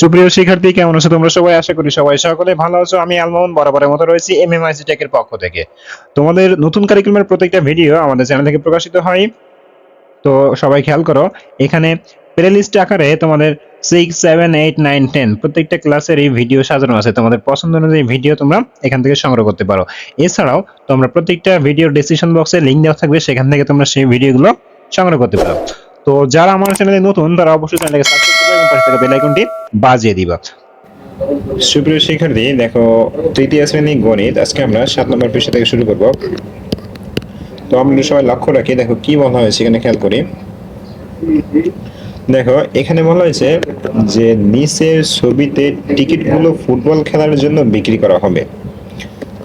সুপ্রিয় শিক্ষার্থী, কেমন আছো তোমরা সবাই? আশা করি সবাই সকলে ভালো আছো। আমি আলমোহন, বরাবরের মতো রয়েছি এমএমআইসি টেকের পক্ষ থেকে। তোমাদের নতুন কারিকুলামের প্রত্যেকটা ভিডিও আমাদের চ্যানেল থেকে প্রকাশিত হয়। তো সবাই খেয়াল করো, এখানে প্লেলিস্ট আকারে তোমাদের six seven eight nine ten প্রত্যেকটা ক্লাসের এই ভিডিও সাজানো আছে। তোমাদের পছন্দ অনুযায়ী ভিডিও তোমরা এখান থেকে সংগ্রহ করতে পারো। এছাড়াও তোমরা প্রত্যেকটা ভিডিও ডিসক্রিপশন বক্সে লিঙ্ক দেওয়া থাকবে, সেখান থেকে তোমরা সেই ভিডিওগুলো সংগ্রহ করতে পারো। তো যারা আমার চ্যানেলে নতুন, তারা অবশ্যই চ্যানেলকে সাবস্ক্রাইব পাশে থাকা বেল আইকনটি বাজিয়ে দিবা। সুপ্রিয় শিক্ষার্থী, দেখো, তৃতীয় শ্রেণি গণিত, আজকে আমরা সাত নম্বর পৃষ্ঠা থেকে শুরু করব। তো আমরা সবাই লক্ষ্য রাখি, দেখো, কি বলা হয়েছে এখানে খেয়াল করি। দেখো, এখানে বলা হয়েছে যে নিচের ছবিতে টিকিটগুলো ফুটবল খেলার জন্য বিক্রি করা হবে।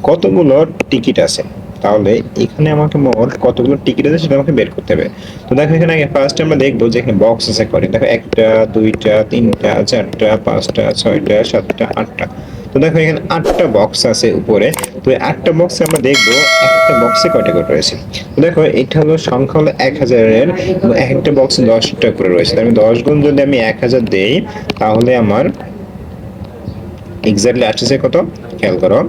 কতগুলো টিকিট আছে? তাহলে এখানে আমাকে মোট কতগুলো টিকিট আছে সেটা আমাকে বের করতে হবে। তো দেখো এখানে আগে ফার্স্ট আমরা দেখব যে এখানে বক্স আছে করে। দেখো একটা, দুইটা, তিনটা, চারটা, পাঁচটা, ছয়টা, সাতটা, আটটা। তো দেখো এখানে আটটা বক্স আছে উপরে। তো আটটা বক্সে আমরা দেখব একটা বক্সে কয়টা করে রয়েছে। তো দেখো এটা হলো সংখ্যা হলো এক হাজারের এক একটা বক্সে দশটা করে রয়েছে। তার মানে দশ গুণ যদি আমি এক হাজার দেই, তাহলে আমার এক্স্যাক্টলি আসছে কত? খেয়াল করো।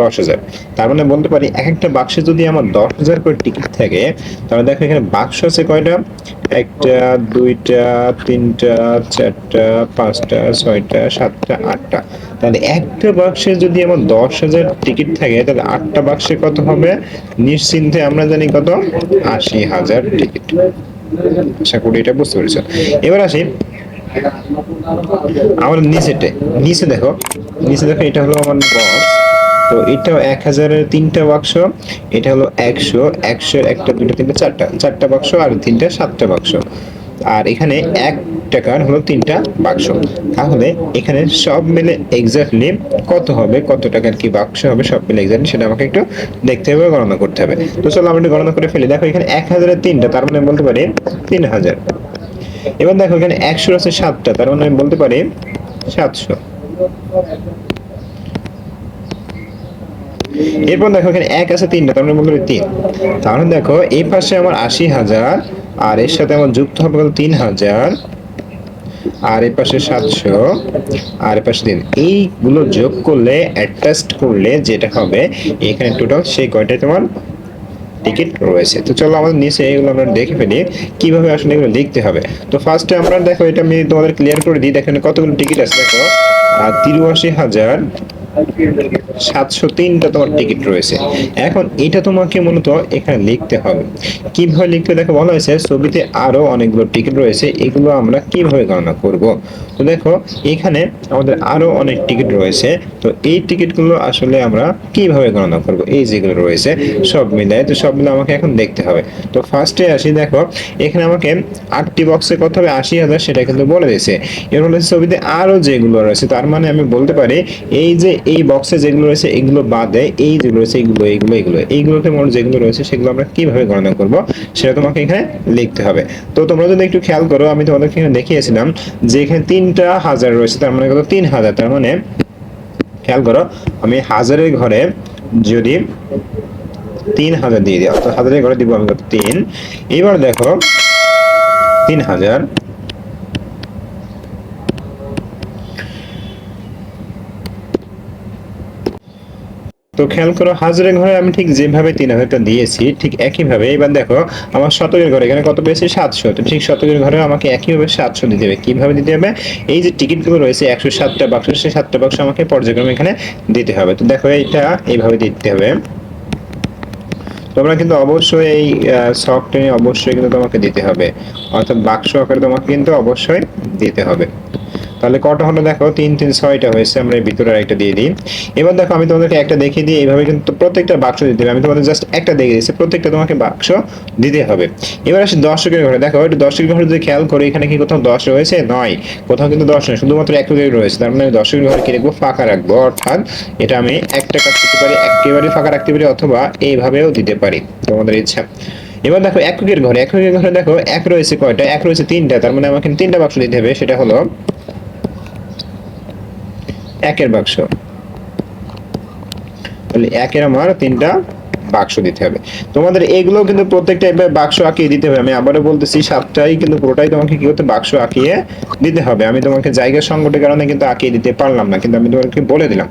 দশ হাজার। তার মানে বলতে পারি এক একটা বাক্সে যদি আমার দশ হাজার করে টিকিট থাকে, তাহলে দেখো এখানে বাক্স আছে কয়টা? একটা, দুইটা, তিনটা, চারটা, পাঁচটা, ছয়টা, সাতটা, আটটা। তাহলে একটা বাক্সে যদি আমার দশ হাজার টিকিট থাকে, তাহলে আটটা বাক্সে কত হবে? নিশ্চিন্তে আমরা জানি কত? আশি হাজার টিকিট আশা করি এটা বুঝতে পেরেছ। এবার আসি আমার নিচেতে। নিচে দেখো। নিচে দেখো এটা হলো আমার বক্স তো এটাও এক হাজারের তিনটা বাক্স, এটা হলো একশো একশো একটা দুটো তিনটা, চারটা চারটা বাক্স আর তিনটা, সাতটা বাক্স। আর এখানে এক টাকার হলো তিনটা বাক্স। তাহলে এখানে সব মিলে এক্স্যাক্টলি কত হবে, কত টাকার কি বাক্স হবে, সব মিলে এক্স্যাক্টলি সেটা আমাকে একটু দেখতে হবে, গণনা করতে হবে। তো চলো আমরা একটু গণনা করে ফেলি। দেখো এখানে এক হাজারের তিনটা, তার মানে বলতে পারি তিন হাজার। এবার দেখো এখানে একশো আছে সাতটা, তার মানে আমি বলতে পারি সাতশো। এরপর দেখো এখানে এক আছে তিনটা, তার মানে তিন। তাহলে দেখো, এই পাশে আমার আশি হাজার, আর এর সাথে আমার যুক্ত হবে কত তিন হাজার, আর এই পাশে সাতশো, আর এই পাশে তিন। এইগুলো যোগ করলে, অ্যাডজাস্ট করলে যেটা হবে, এখানে টোটাল সেই কয়টাই তোমার টিকিট রয়েছে। তো চলো আমাদের নিচে এগুলো আমরা দেখে ফেলি, কীভাবে আসলে এগুলো লিখতে হবে। তো ফার্স্টে আমরা দেখো, এটা আমি তোমাদের ক্লিয়ার করে দিই। দেখেন কতগুলো টিকিট আছে, দেখো। তিরুয়াশি হাজার সাতশো তিনটা তোমার টিকিট রয়েছে। এখন এটা তোমাকে মূলত এখানে লিখতে হবে। কীভাবে লিখতে দেখো, বলা হয়েছে ছবিতে আরও অনেকগুলো টিকিট রয়েছে। এগুলো আমরা কীভাবে গণনা করব? তো দেখো, এখানে আমাদের আরও অনেক টিকিট রয়েছে। তো এই টিকিটগুলো আসলে আমরা কীভাবে গণনা করব? এই যেগুলো রয়েছে, সব মিলায়। তো সব মিলে আমাকে এখন দেখতে হবে। তো ফার্স্টে আসি, দেখো, এখানে আমাকে আটটি বক্সে কত হবে। আশি হাজার, সেটা কিন্তু বলে দিয়েছে। এর ফলে ছবিতে আরও যেগুলো রয়েছে, তার মানে আমি বলতে পারি, এই যে এই বক্সে যেগুলো রয়েছে, এগুলো বাদে এই যেগুলো রয়েছে, এগুলো এগুলো এগুলো, এইগুলোতে মোট যেগুলো রয়েছে, সেগুলো আমরা কীভাবে গণনা করব, সেটা তোমাকে এখানে লিখতে হবে। তো তোমরা যদি একটু খেয়াল করো, আমি তোমাদেরকে এখানে দেখিয়েছিলাম যে এখানে তিনটা হাজার রয়েছে, তার মানে কত? তিন হাজার, তার মানে খেয়াল করো, আমি হাজারের ঘরে যদি তিন হাজার দিয়ে দিই, অর্থাৎ হাজারের ঘরে দিব আমি কত? তিন। এবার দেখো, তিন হাজার তো খেয়াল করো, হাজারের ঘরে আমি ঠিক যেভাবে তিন হাজারটা দিয়েছি, ঠিক একইভাবে। এবার দেখো, আমার শতকের ঘরে, এখানে কত পেয়েছি? সাতশো। তো ঠিক শতকের ঘরে আমাকে একইভাবে সাতশো দিতে হবে। কীভাবে দিতে হবে? এই যে টিকিটগুলো রয়েছে, একশো সাতটা বাক্স সেই সাতটা বাক্স আমাকে পর্যায়ক্রমে এখানে দিতে হবে। তো দেখো এটা এইভাবে দিতে হবে। তোমরা কিন্তু অবশ্যই এই শখটা অবশ্যই কিন্তু তোমাকে দিতে হবে। অর্থাৎ বাক্স আকারে তোমাকে কিন্তু অবশ্যই দিতে হবে। তাহলে কটা হলো দেখো? তিন তিন, ছয়টা হয়েছে, আমরা এই ভিতরে একটা দিয়ে দিই। এবার দেখো, আমি তোমাদেরকে একটা দেখিয়ে দিই, এইভাবে কিন্তু প্রত্যেকটা বাক্স দিতে হবে। আমি তোমাদের জাস্ট একটা দেখে দিচ্ছি, প্রত্যেকটা তোমাকে বাক্স দিতে হবে। এবার আসি দর্শকের ঘরে। দেখো, একটু দর্শকের ঘরে যদি খেয়াল করো, এখানে কি কোথাও দশ রয়েছে? নয়। কোথাও কিন্তু দশ নয়, শুধুমাত্র এক রোগের রয়েছে। তার মানে আমি দর্শকের ঘরে কি রাখব? ফাঁকা রাখব। অর্থাৎ এটা আমি একটা কাজ করতে পারি, একেবারে ফাঁকা রাখতে পারি, অথবা এইভাবেও দিতে পারি। তোমাদের ইচ্ছা। এবার দেখো, এককের ঘরে। এককের ঘরে দেখো, এক রয়েছে কয়টা? এক রয়েছে তিনটা। তার মানে আমাকে তিনটা বাক্স দিতে হবে। সেটা হলো একের বাক্স। তাহলে একের আমার তিনটা বাক্স দিতে হবে। তোমাদের এগুলো কিন্তু প্রত্যেকটা এভাবে বাক্স আঁকিয়ে দিতে হবে। আমি আবারও বলতেছি, সাতটাই কিন্তু পুরোটাই তোমাকে কি করতে বাক্স আঁকিয়ে দিতে হবে। আমি তোমাকে জায়গা সংকটের কারণে কিন্তু আঁকিয়ে দিতে পারলাম না, কিন্তু আমি তোমাকে বলে দিলাম।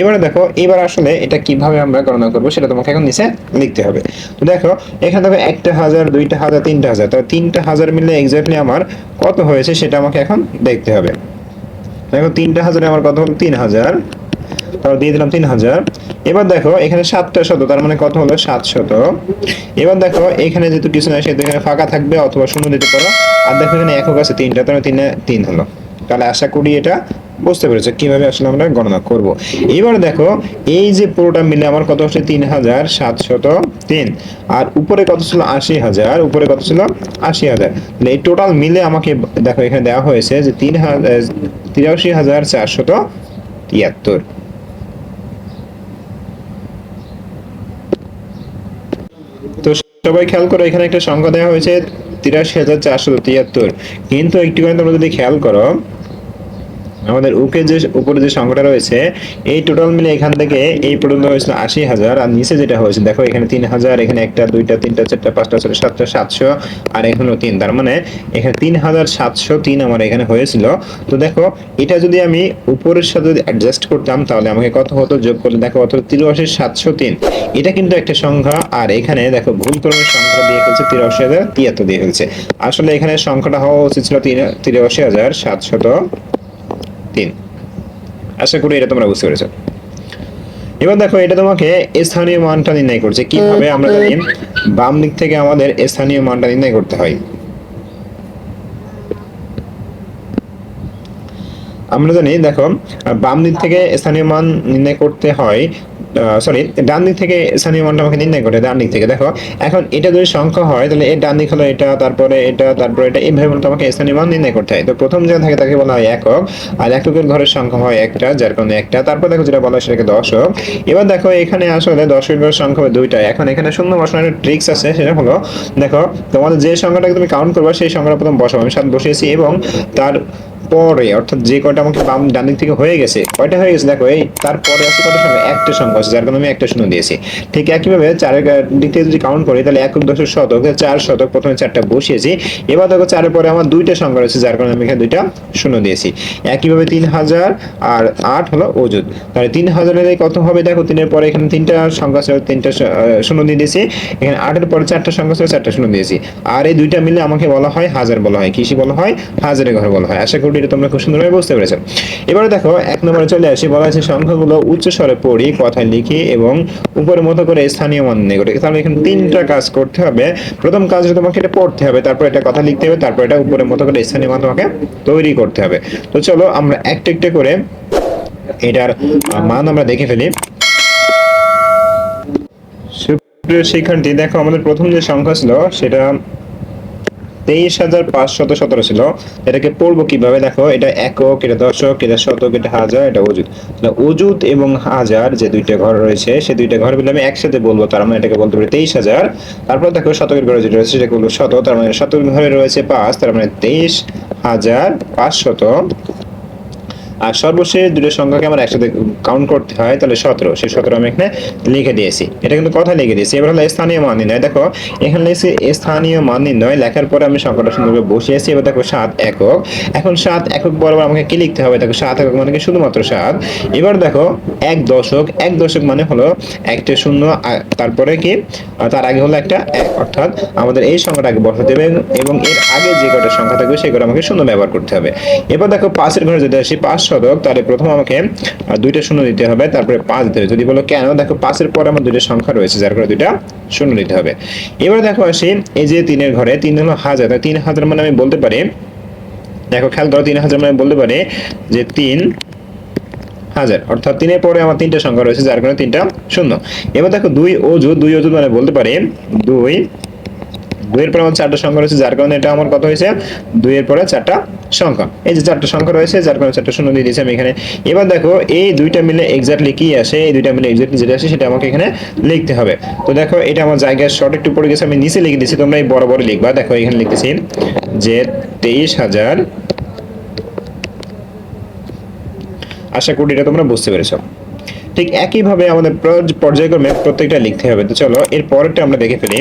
এবারে দেখো, এবার আসলে এটা কীভাবে আমরা গণনা করব সেটা তোমাকে এখন নিচে লিখতে হবে। তো দেখো, এখানে দেখো, একটা হাজার, দুইটা হাজার, তিনটা হাজার। তাহলে তিনটা হাজার মিলে এক্স্যাক্টলি আমার কত হয়েছে সেটা আমাকে এখন দেখতে হবে। দেখো তিনটা হাজারে আমার কত হলো তিন হাজার। তারপর দিয়ে দিলাম তিন হাজার। এবার দেখো, এখানে সাতটা শত, তার মানে কত হলো সাত শত। এবার দেখো, এখানে যেহেতু কিছু নাই, সেহেতু এখানে ফাঁকা থাকবে অথবা শূন্য দিতে পারো। আর দেখো এখানে একক আছে তিনটা, তার মানে তিনে তিন হলো। তাহলে আশা করি এটা বুঝতে পেরেছ, কীভাবে আসলে আমরা গণনা করব? এবার দেখো, এই যে পুরোটা মিলে আমার কত হচ্ছে তিন হাজার সাতশত তিন। আর উপরে কত ছিল? আশি হাজার। উপরে কত ছিল? আশি হাজার। তাহলে এই টোটাল মিলে আমাকে দেখো, এখানে দেওয়া হয়েছে যে তিন হাজার, তিরাশি হাজার তিয়াত্তর। সবাই খেয়াল করো, এখানে একটা সংখ্যা দেওয়া হয়েছে তিরাশি হাজার চারশো তিয়াত্তর। কিন্তু একটুখানি তোমরা যদি খেয়াল করো আমাদের উকে যে, উপরে যে সংখ্যাটা রয়েছে, এই টোটাল মিলে এখান থেকে এই পর্যন্ত হয়েছিল আশি হাজার, আর নিচে যেটা হয়েছে, দেখো এখানে তিন হাজার, এখানে একটা, দুইটা, তিনটা, চারটা, পাঁচটা ছটা সাতটা, সাতশো, আর এখানে তিন। তার মানে এখানে তিন হাজার সাতশো তিন আমার এখানে হয়েছিল। তো দেখো, এটা যদি আমি উপরের সাথে যদি অ্যাডজাস্ট করতাম, তাহলে আমাকে কত হতো? যোগ করলে দেখো অত তিরাশি সাতশো তিন। এটা কিন্তু একটা সংখ্যা, আর এখানে দেখো, ভুল ক্রমের সংখ্যা দিয়ে ফেলছে তিরাশি হাজার তিয়াত্তর দিয়ে ফেলছে আসলে এখানে সংখ্যাটা হওয়া উচিত ছিল তিরাশি হাজার সাতশত আশা করি এটা তোমরা বুঝতে পেরেছ। এবার দেখো এটা তোমাকে স্থানীয় মানটা নির্ণয় করছে। কীভাবে আমরা জানি বাম দিক থেকে আমাদের স্থানীয় মানটা নির্ণয় করতে হয়। আমরা জানি দেখো বাম দিক থেকে স্থানীয় মান নির্ণয় করতে হয় সরি ডান দিক থেকে স্থানীয় মানটা আমাকে নির্ণয় করে, ডান দিক থেকে। দেখো, এখন এটা যদি সংখ্যা হয়, তাহলে এর ডান দিক হলো এটা, তারপরে এটা তারপরে এটা এইভাবে বলতে আমাকে স্থানীয় মান নির্ণয় করতে হয়। তো প্রথম যেটা থাকে, তাকে বলা হয় একক, আর এককের ঘরের সংখ্যা হয় একটা, যার কারণে একটা। তারপর দেখো যেটা বলা হয়, সেটাকে দশক। এবার দেখো, এখানে আসলে দশের ঘরের সংখ্যা হবে দুইটা এখন এখানে শূন্য বসানোর একটা ট্রিক্স আছে, সেটা হলো, দেখো, তোমাদের যে সংখ্যাটাকে তুমি কাউন্ট করবে, সেই সংখ্যাটা প্রথম বসাবো। আমি সাত বসিয়েছি, এবং তার পরে, অর্থাৎ যে কয়টা আমাকে বাম ডান দিক থেকে হয়ে গেছে, কয়টা হয়ে গেছে? দেখো, এই তারপরে আছে কয়টা সংখ্যা? একটা সংখ্যা আছে, যার কারণে আমি একটা শূন্য দিয়েছি। ঠিক একইভাবে চারের দিক থেকে যদি কাউন্ট করি, তাহলে এক দশের শতক চার শতক, প্রথমে চারটা বসিয়েছি। এবার দেখো, চারের পরে আমার দুইটা সংখ্যা রয়েছে, যার কারণে আমি এখানে দুইটা শূন্য দিয়েছি। একইভাবে তিন হাজার আর আট হলো ওজুদ তাহলে তিন হাজারের কত হবে? দেখো, তিনের পরে এখানে তিনটা সংখ্যা ছিল তিনটা শূন্য দিয়ে দিয়েছি। এখানে আটের পরে চারটা সংখ্যা ছিল চারটা শূন্য দিয়েছি। আর এই দুইটা মিলে আমাকে বলা হয় হাজার বলা হয়। কৃষি বলা হয়, হাজারের ঘর বলা হয়। আশা করি এটা তোমরা খুব সুন্দরভাবে বুঝতে পেরেছ। এবারে দেখো, এক নম্বরে চলে আসি, বলা আছে সংখ্যাগুলো উচ্চ স্বরে পড়ি কথায় লিখি এবং উপরের মতো করে স্থানীয় মান নিয়ে করি তাহলে এখানে তিনটা কাজ করতে হবে। প্রথম কাজ তোমাকে এটা পড়তে হবে, তারপর এটা কথা লিখতে হবে, তারপর এটা উপরের মতো করে স্থানীয় মান তোমাকে তৈরি করতে হবে। তো চলো, আমরা একটা একটা করে এটার মান আমরা দেখে ফেলি। সুপ্রিয় শিক্ষার্থী, দেখো, আমাদের প্রথম যে সংখ্যা ছিল, সেটা তেইশ হাজার পাঁচশত সতেরো ছিল। এটাকে পড়ব কীভাবে? দেখো, এটা একক, এটা দশক, এটা শতক, এটা হাজার, এটা অজুত অজুত এবং হাজার যে দুইটা ঘর রয়েছে, সে দুইটা ঘর মিলে আমি একসাথে বলব, তার মানে এটাকে বলতে পারি তেইশ হাজার। তারপর দেখো, শতকের ঘরে যেটা রয়েছে সেটাকে বলব শত, তার মানে শতকের ঘরে রয়েছে পাঁচ, তার মানে তেইশ হাজার পাঁচশত আর সর্বশেষ দুটো সংখ্যাকে আমার একসাথে কাউন্ট করতে হয়, তাহলে সতেরো। সেই সতেরো আমি এখানে লিখে দিয়েছি। এটা কিন্তু কথা লিখে দিয়েছি। এবার হলো স্থানীয় মান নির্ণয়। দেখো, এখানে লিখছি স্থানীয় মান নির্ণয়। লেখার পরে আমি সংখ্যাটা সুন্দরভাবে বসিয়েছি। এবার দেখো সাত একক। এখন সাত একক বরাবর আমাকে কি লিখতে হবে? দেখো, সাত একক মানে কি? শুধুমাত্র সাত। এবার দেখো, এক দশক। এক দশক মানে হলো একটা শূন্য তারপরে কি? তার আগে হলো একটা এক। অর্থাৎ আমাদের এই সংখ্যাটা আগে বসাতে হবে এবং এর আগে যে কটা সংখ্যা থাকবে, সেই কটা আমাকে শূন্য ব্যবহার করতে হবে। এবার দেখো পাঁচের ঘরে যদি আসি, পাঁচ শতক তাহলে প্রথম আমাকে দুইটা শূন্য দিতে হবে, তারপরে পাঁচ দিতে হবে। যদি বলো কেন, দেখো পাঁচের পরে আমার দুইটা সংখ্যা রয়েছে, যার করে দুইটা শূন্য দিতে হবে। এবার দেখো আসি, এই যে তিনের ঘরে, তিন হলো হাজার তিন হাজার মানে আমি বলতে পারি, দেখো খেয়াল করো, তিন হাজার মানে বলতে পারি যে তিন হাজার, অর্থাৎ তিনের পরে আমার তিনটা সংখ্যা রয়েছে, যার কারণে তিনটা শূন্য। এবার দেখো দুই অজুত দুই অজুত মানে বলতে পারি, দুই দুইয়ের পরে আমার চারটা সংখ্যা রয়েছে, যার কারণে এটা আমার কত হয়েছে? দুইয়ের পরে চারটা সংখ্যা। এই যে চারটা সংখ্যা রয়েছে, যার কারণে চারটা শূন্য দিয়ে দিয়েছি আমি এখানে। এবার দেখো, এই দুইটা মিলে এক্স্যাক্টলি কি আসে? এই দুইটা মিলে এক্স্যাক্টলি যেটা আসে, সেটা আমাকে এখানে লিখতে হবে। তো দেখো, এটা আমার জায়গায় শর্ট একটু পড়ে গেছে, আমি নিচে লিখে দিয়েছি, তোমরা এই বড় বড় লিখবা। দেখো, এখানে লিখতেছি যে তেইশ হাজার। আশা করি এটা তোমরা বুঝতে পেরেছ। ঠিক একইভাবে আমাদের পর্যায়ক্রমে প্রত্যেকটা লিখতে হবে। তো চলো, এর পরেরটা আমরা দেখে ফেলি।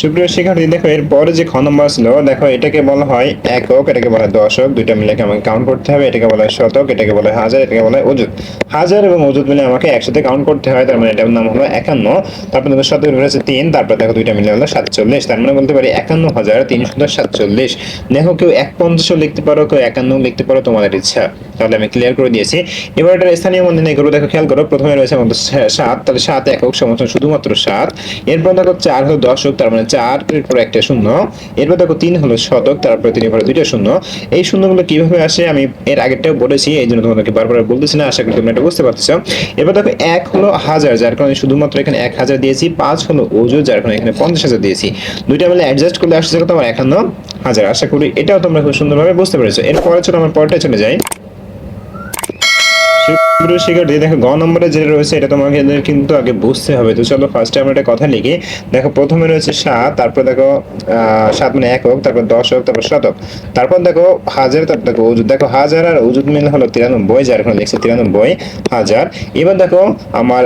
সুপ্রিয় শিক্ষার্থী, দেখো, এর পরে যে খ নম্বর ছিল, দেখো, এটাকে বলা হয় একক, এটাকে বলা হয় দশক, দুইটা মিলে আমাকে কাউন্ট করতে হবে, এটাকে বলা হয় শতক, এটাকে বলা হয় হাজার, এটাকে বলা হয় অজুত হাজার এবং অজুত মিলে আমাকে একসাথে কাউন্ট করতে হয়, তার মানে এটার নাম হলো একান্ন, তারপর দেখো শতক হচ্ছে তিন, তারপর দেখো দুইটা মিলে হলো সাতচল্লিশ, তার মানে বলতে পারি একান্ন হাজার তিনশো সাতচল্লিশ। দেখো, কেউ এক পঞ্চাশও লিখতে পারো, কেউ একান্ন লিখতে পারো, তোমাদের ইচ্ছা। তাহলে আমি ক্লিয়ার করে দিয়েছি। এবার এটার স্থানীয় মান নির্ণয় করব দেখো, খেয়াল করো, প্রথমে রয়েছে আমাদের সাত, তাহলে সাত একক সমস্ত শুধুমাত্র সাত। এরপর দেখো চার হলো দশক, তার মানে চার এরপর একটা শূন্য। এরপর দেখো তিন হলো শতক, তারপরে তিন পরে দুইটা শূন্য। এই শূন্যগুলো কীভাবে আসে আমি এর আগেরটাও বলেছি এই জন্য তোমাদেরকে বারবার বলতেছি না, আশা করি তোমরা এটা বুঝতে পারতেছো। এরপর দেখো এক হলো হাজার, যার কারণে শুধুমাত্র এখানে এক হাজার দিয়েছি, পাঁচ হলো ওজো যার কারণে এখানে পঞ্চাশ হাজার দিয়েছি। দুইটা মিলে অ্যাডজাস্ট করলে আসছে কত? আমার একান্ন হাজার। আশা করি এটাও তোমরা খুব সুন্দরভাবে বুঝতে পেরেছ। এরপরে চলো আমার পরটা চলে যাই। সুপ্রিয় শিক্ষার্থী দেখো গ নম্বরে যেটা রয়েছে, এটা তোমাকে কিন্তু আগে বুঝতে হবে। তো চলো ফার্স্টে আমরা একটা কথা লিখি। দেখো প্রথমে রয়েছে সাত, তারপর দেখো সাত মানে একক, তারপর দশক তারপর শতক। তারপর দেখো হাজার, তারপর দেখো উজুদ দেখো হাজার আর উজুদ মিলে হলো তিরানব্বই, যার এখানে লিখছে তিরানব্বই হাজার। এবার দেখো আমার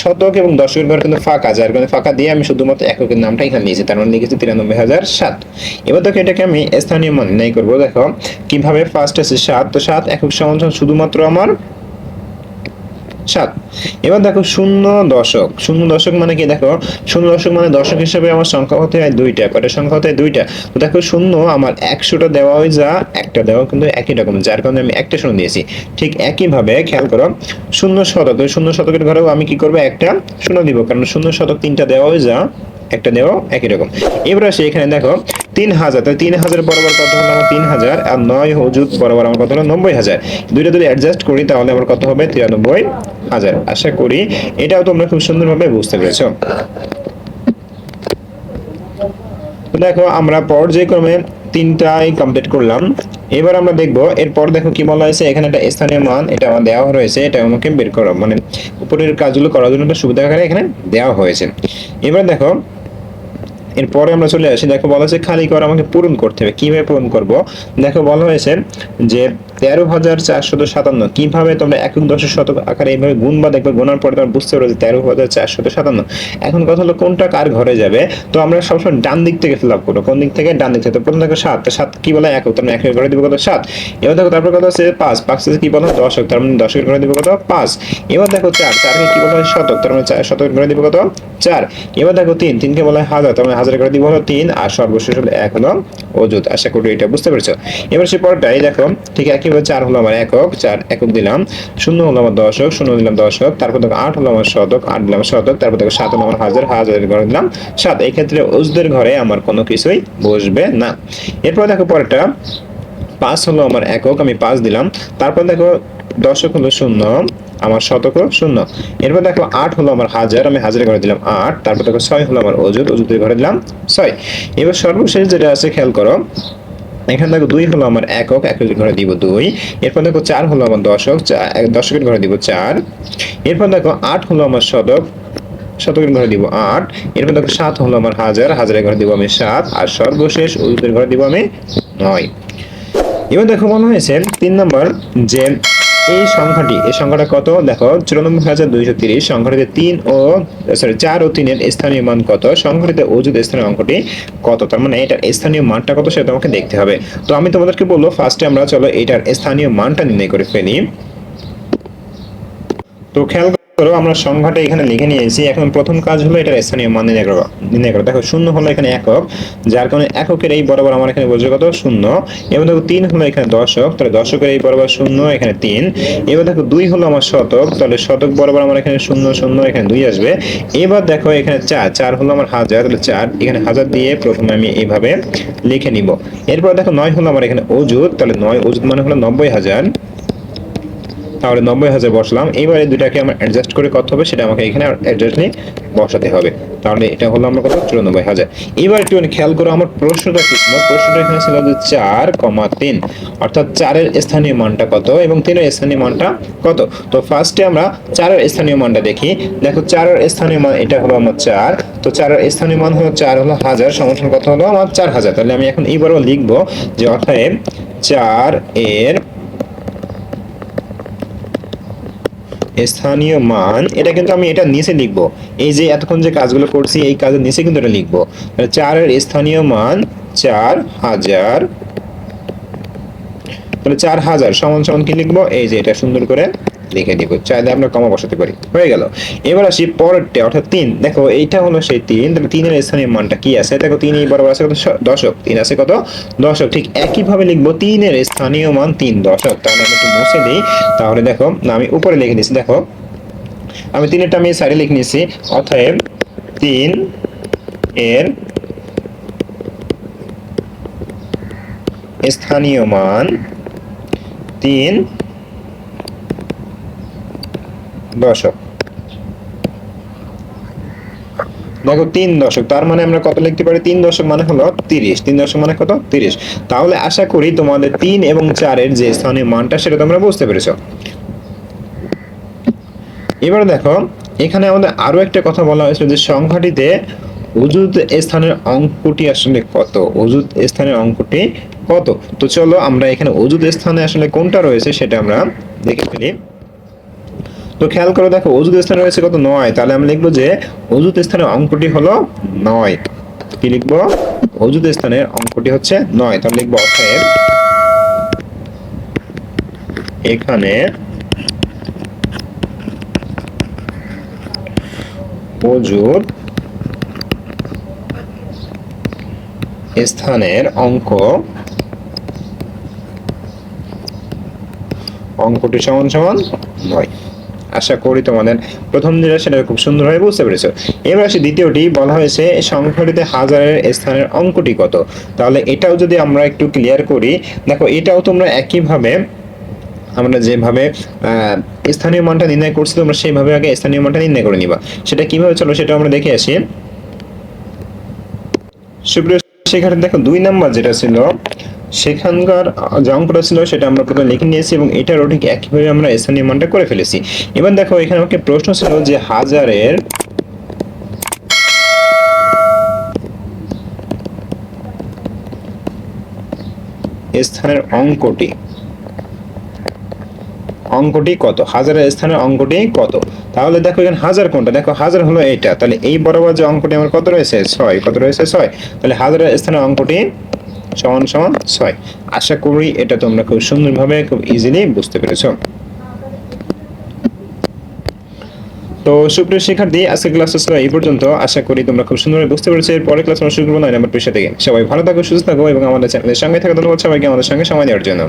শতক এবং দশকের ঘর কিন্তু ফাঁকা। যার কারণে ফাঁকা দিয়ে আমি শুধুমাত্র এককের নামটা এখানে নিয়েছি তার মানে লিখেছি তিরানব্বই হাজার সাত। এবার দেখো এটাকে আমি স্থানীয় মান নির্ণয় করব। দেখো, কীভাবে ফার্স্ট আছে সাত? তো সাত একক সমান শুধুমাত্র আমার সাত। এবার দেখো শূন্য দশক। শূন্য দশক মানে কি? দেখো, শূন্য দশক মানে দশক হিসেবে আমার সংখ্যা হতে হয় দুইটা। কয়টা সংখ্যা হতে? হয় দুইটা। তো দেখো শূন্য আমার একশোটা দেওয়া হয় যা, একটা দেওয়া কিন্তু একই রকম যার কারণে আমি একটা শূন্য দিয়েছি। ঠিক একইভাবে খেয়াল করো, শূন্য শতক। শূন্য শতকের ঘরেও আমি কি করব? একটা শূন্য দিব। কারণ শূন্য শতক তিনটা দেওয়া হয় যা একটা দেওয়া একই রকম। এবার আসে এখানে দেখো, তিন হাজার, তাহলে তিন হাজার বরাবর কত হলো আমার তিন হাজার, আর নয় হজুদ বরাবর আমার কত হলো নব্বই হাজার। দুইটা যদি অ্যাডজাস্ট করি, তাহলে আমার কত হবে? তিরানব্বই হাজার। আশা করি এটাও তোমরা খুব সুন্দরভাবে বুঝতে পেরেছ। দেখো, আমরা পর পর্যায়ক্রমে তিনটাই কমপ্লিট করলাম। এবার আমরা দেখব, এরপর দেখো কি বলা হয়েছে, এখানে একটা স্থানীয় মান, এটা আমার দেওয়া রয়েছে, এটা আমাকে বের করা। মানে উপরের কাজগুলো করার জন্য একটা সুবিধা এখানে দেওয়া হয়েছে। এবার দেখো এরপরে আমরা চলে আসি। দেখো বলা হয়েছে, খালি কর, আমাকে পূরণ করতে হবে। কীভাবে পূরণ করব? দেখো বলা হয়েছে যে তেরো হাজার চারশত সাতান্ন। কীভাবে তোমরা একক দশের শতক আকারে এইভাবে গুণ বা দেখবে, গোনার পরে তোমরা বুঝতে পারো যে তেরো হাজার চারশত সাতান্ন। এখন কথা হলো কোনটা কার ঘরে যাবে? তো আমরা সবসময় ডান দিক থেকে ফিল আপ করব। কোন দিক থেকে? ডান দিক থেকে। প্রথম দেখো সাত। সাত কি বলে একক। তার মানে একের ঘরে দিব কত? সাত। এবার দেখো, তারপর কত আছে পাঁচ। পাঁচ আছে কি বলা দশক। তার মানে দশকের ঘরে দিব কত? পাঁচ। এবার দেখো চার। চারকে কি বলা হয়? শতক। তার মানে চার শতকের ঘরে দিব কত? চার। এবার দেখো তিন। তিনকে বলা হয় হাজার। তার মানে হাজারের ঘরে দিব হলো তিন। আর সর্বশেষ হলো এক হলো অযুত। আশা করি এটা বুঝতে পেরেছ। এবার সে পরটাই দেখো, ঠিক একইভাবে চার হলো আমার একক, চার একক দিলাম, শূন্য হলো আমার দশক, শূন্য দিলাম দশক, তারপর দেখো আট হলো আমার শতক, আট দিলাম শতক, তারপর দেখো সাত হলো আমার হাজার, হাজারের ঘরে দিলাম, সাত, এই ক্ষেত্রে ওজদের ঘরে আমার কোনো কিছুই বসবে না। এরপর দেখো পরেরটা, পাঁচ হলো আমার একক, আমি পাঁচ দিলাম, তারপর দেখো দশক হলো শূন্য, আমার শতক শূন্য। এরপর দেখো আট হলো আমার হাজার, আমি হাজারের ঘরে দিলাম আট, তারপর দেখো ছয় হলো আমার অজুত অজুতের ঘরে দিলাম ছয়। এবার সর্বশেষ যেটা আছে, খেয়াল করো এখানে দেখো দুই হলো আমার একক, একের ঘরে দিব দুই। এরপর দেখো চার হলো আমার দশক দশকের ঘরে দিব চার। এরপর দেখো আট হলো আমার শতক, শতকের ঘরে দিব আট। এরপর দেখো সাত হলো আমার হাজার, হাজারের ঘরে দিব আমি সাত, আর সর্বশেষ অজুতের ঘরে দিব আমি নয়। এবার দেখো মনে হয়েছে তিন নম্বর যে এই সংখ্যাটি, এই সংখ্যাটা কত? দেখো, চুরানব্বই হাজার দুইশো তিরিশ, সংখ্যাটিতে তিন ও সরি চার ও তিনের স্থানীয় মান কত? সংখ্যাটিতে অযুত স্থানীয় অঙ্কটি কত? তার মানে এটার স্থানীয় মানটা কত সেটা তোমাকে দেখতে হবে। তো আমি তোমাদেরকে বলব ফার্স্টে আমরা চলো এটার স্থানীয় মানটা নির্ণয় করে ফেলি। তো খেয়াল করো আমরা সংখ্যাটা এখানে লিখে নিয়েছি। এখন প্রথম কাজ হলো এটার স্থানীয় মান নির্ণয় করা। নির্ণয় করা। দেখো, শূন্য হলো এখানে একক, যার কারণে এককের এই বরাবর আমার এখানে বসবে কত? শূন্য। এবার দেখো, তিন হলো এখানে দশক, তাহলে দশকের এই বরাবর শূন্য, এখানে তিন। এবার দেখো, দুই হলো আমার শতক, তাহলে শতক বরাবর আমার এখানে শূন্য শূন্য, এখানে দুই আসবে। এবার দেখো, এখানে চার চার হলো আমার হাজার, তাহলে চার, এখানে হাজার দিয়ে প্রথমে আমি এইভাবে লিখে নিব। এরপর দেখো, নয় হলো আমার এখানে অজুত তাহলে নয় অজুত মানে হলো নব্বই হাজার। তাহলে নব্বই হাজার বসলাম। এবারে দুটাকে আমার অ্যাডজাস্ট করে কত হবে সেটা আমাকে এখানে অ্যাডজাস্ট নিয়ে বসাতে হবে। তাহলে এটা হলো আমার কত? চুরানব্বই হাজার। এবার একটু খেয়াল করো, আমার প্রশ্নটা কি ছিল? প্রশ্নটা এখানে ছিল যে চার কমা তিন। অর্থাৎ চারের স্থানীয় মানটা কত এবং তিনের স্থানীয় মানটা কত? তো ফার্স্টে আমরা চারের স্থানীয় মানটা দেখি। দেখো, চারের স্থানীয় মান, এটা হলো আমার চার। তো চারের স্থানীয় মান হলো চার হলো হাজার সমস্যার কত হলো আমার চার হাজার। তাহলে আমি এখন এইবারও লিখব যে অর্থাৎ চার এর স্থানীয় মান, এটা কিন্তু আমি এটা নিচে লিখব। এই যে এতক্ষণ যে কাজগুলো করছি, এই কাজের নিচে কিন্তু এটা লিখব। তাহলে চারের স্থানীয় মান চার হাজার, তাহলে চার হাজার, সমান সমান কি লিখব? এই যে এটা সুন্দর করে লিখে দিব চাইলে আমরা কমা বসাতে পারি। হয়ে গেল। এবার আসি পরেরটা, অর্থাৎ তিন। দেখো, এইটা হলো সেই তিন। তাহলে তিনের স্থানীয় মানটা কি আছে? দেখো, তিন বরাবর আছে কত? দশক। তিন আছে কত? দশক। ঠিক একইভাবে লিখব, তিনের স্থানীয় মান তিন, দশক। তাহলে আমি একটু মুছে দিই। তাহলে দেখো আমি উপরে লিখে দিচ্ছি দেখো, আমি তিনেরটা আমি সাইডে লিখে নিয়েছি অতএব তিন এর স্থানীয় মান তিন দশক। দেখো তিন দশক, তার মানে আমরা কত লিখতে পারি? তিন দশক মানে হলো তিরিশ। তিন দশক মানে কত? তিরিশ। তাহলে আশা করি তোমাদের তিন এবং চারের যে স্থানীয় মানটা, সেটা তোমরা বুঝতে পেরেছ। এবার দেখো, এখানে আমাদের আরও একটা কথা বলা হয়েছিল যে সংখ্যাটিতে অজুত স্থানের অঙ্কটি আসলে কত? অজুত স্থানের অঙ্কটি কত? তো চলো আমরা এখানে অজুত স্থানে আসলে কোনটা রয়েছে সেটা আমরা দেখে ফেলি। তো খেয়াল করো দেখো অজুত স্থানে রয়েছে কত? নয়। তাহলে আমি লিখব যে অজুত স্থানের অঙ্কটি হলো নয়। কি লিখব? অজুত স্থানের অঙ্কটি হচ্ছে নয়। তাহলে লিখব, অতএব এখানে অজুত স্থানের অঙ্ক, অঙ্কটি সমান সমান নয়। আশা করি তোমাদের প্রথম যেটা সেটা খুব সুন্দরভাবে বুঝতে পেরেছ। এবার আসি দ্বিতীয়টি, বলা হয়েছে সংখ্যাটিতে হাজারের স্থানের অঙ্কটি কত? তাহলে এটাও যদি আমরা একটু ক্লিয়ার করি, দেখো এটাও তোমরা একইভাবে আমরা যেভাবে স্থানীয় মানটা নির্ণয় করছি, তোমরা সেইভাবে আগে স্থানীয় মানটা নির্ণয় করে নিবা। সেটা কীভাবে চলো সেটা আমরা দেখে আসি। সুপ্রিয় সেখানে দেখো দুই নাম্বার যেটা ছিল সেখানকার যে অঙ্কটা ছিল সেটা আমরা প্রথমে লিখে নিয়েছি এবং এটারও ঠিক একইভাবে আমরা স্থানীয় মানটা করে ফেলেছি। এবার দেখো, এখানে আমাকে প্রশ্ন ছিল যে হাজারের স্থানের অঙ্কটি অঙ্কটি কত? হাজারের স্থানের অঙ্কটি কত? তাহলে দেখো এখানে হাজার কোনটা? দেখো, হাজার হলো এইটা। তাহলে এই বরাবর যে অঙ্কটি আমার কত রয়েছে? ছয়। কত রয়েছে? ছয়। তাহলে হাজারের স্থানের অঙ্কটি সমান সমান ছয়। আশা করি এটা তোমরা খুব সুন্দরভাবে, খুব ইজিলি বুঝতে পেরেছ। তো সুপ্রিয় শিক্ষার্থী আজকে ক্লাস ছিল এই পর্যন্ত। আশা করি তোমরা খুব সুন্দরভাবে বুঝতে পেরেছ। এর পরে ক্লাস আমরা শুরু করব নয় নাম্বার পেশা থেকে। সবাই ভালো থাকো, সুস্থ থাকো এবং আমাদের চ্যানেলের সঙ্গে থাকা। ধন্যবাদ সবাইকে আমাদের সঙ্গে সময় দেওয়ার জন্য।